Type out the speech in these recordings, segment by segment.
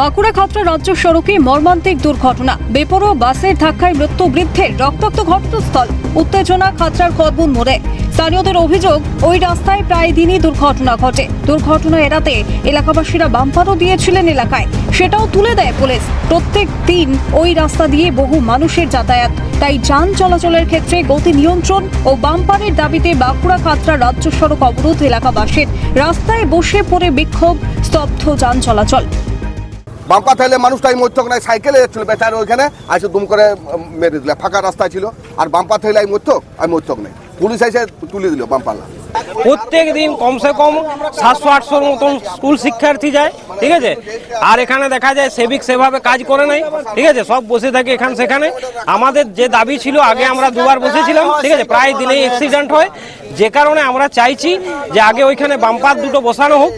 বাঁকুড়া খাতড়া রাজ্য সড়কে মর্মান্তিক দুর্ঘটনা। বেপরোয়া বাসের ধাক্কায় মৃত্যু বৃদ্ধের রক্তাক্ত ঘটনাস্থল। উত্তেজনা খাতড়ার কদবুন মোড়ে। স্থানীয়দের অভিযোগ, ওই রাস্তায় প্রায় দিনই দুর্ঘটনা ঘটে। দুর্ঘটনা এড়াতে এলাকাবাসীরা বাম্পারও দিয়েছিলেন এলাকায়। সেটাও তুলে দেয় পুলিশ। প্রত্যেক দিন ওই রাস্তা দিয়ে বহু মানুষের যাতায়াত। তাই যান চলাচলের ক্ষেত্রে গতি নিয়ন্ত্রণ ও বাম্পারের দাবিতে বাঁকুড়া খাতড়া রাজ্য সড়ক অবরোধ এলাকাবাসীর। রাস্তায় বসে পড়ে বিক্ষোভ, স্তব্ধ যান চলাচল। বাম্পা থাকলে মানুষটাই মরতক নাই, সাইকেলে যাচ্ছিল বেচার ওইখানে আসে দুম করে মেরে দিল, ফাঁকা রাস্তায় ছিল। আর বাম্পা থাকলে আমি মরতক আমি মরতক নাই। পুলিশ এসে তুলে দিল বাম্পালা প্রত্যেক দিন কমসে কম সাতশো, আটশোর মতন স্কুল শিক্ষার্থী যায়, ঠিক আছে? আর এখানে দেখা যায় সেবিক সেভাবে কাজ করে নাই, ঠিক আছে? সব বসে থাকে এখানে সেখানে। আমাদের যে দাবি ছিল, আগে আমরা দুবার বসেছিলাম, ঠিক আছে? প্রায় দিনেই অ্যাক্সিডেন্ট হয়। যে কারণে আমরা চাইছি যে আগে ওইখানে বাম্পার দুটো বসানো হোক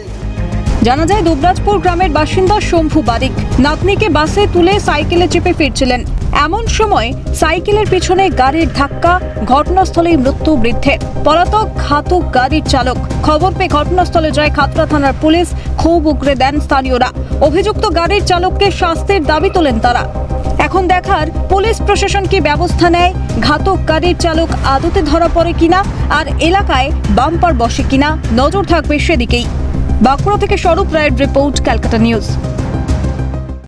জানা যায়, দুবরাজপুর গ্রামের বাসিন্দা শম্ভু বারিক নাতনিকে বাসে তুলে সাইকেলে চেপে ফিরছিলেন। এমন সময় সাইকেলের পিছনে গাড়ির ধাক্কা ঘটনাস্থলেই মৃত্যু বৃদ্ধের পলাতক ঘাতক গাড়ির চালক খবর পেয়ে ঘটনাস্থলে যায় খাতড়া থানার পুলিশ ক্ষোভ উগরে দেন স্থানীয়রা। অভিযুক্ত গাড়ির চালককে শাস্তির দাবি তোলেন তারা। এখন দেখার পুলিশ প্রশাসন কি ব্যবস্থা নেয়, ঘাতক গাড়ির চালক আদতে ধরা পড়ে কিনা, আর এলাকায় বাম্পার বসে কিনা, নজর থাকবে সেদিকেই। বাঁকুড়া থেকে স্বরূপ রায়ের রিপোর্ট ক্যালকাটা নিউজ।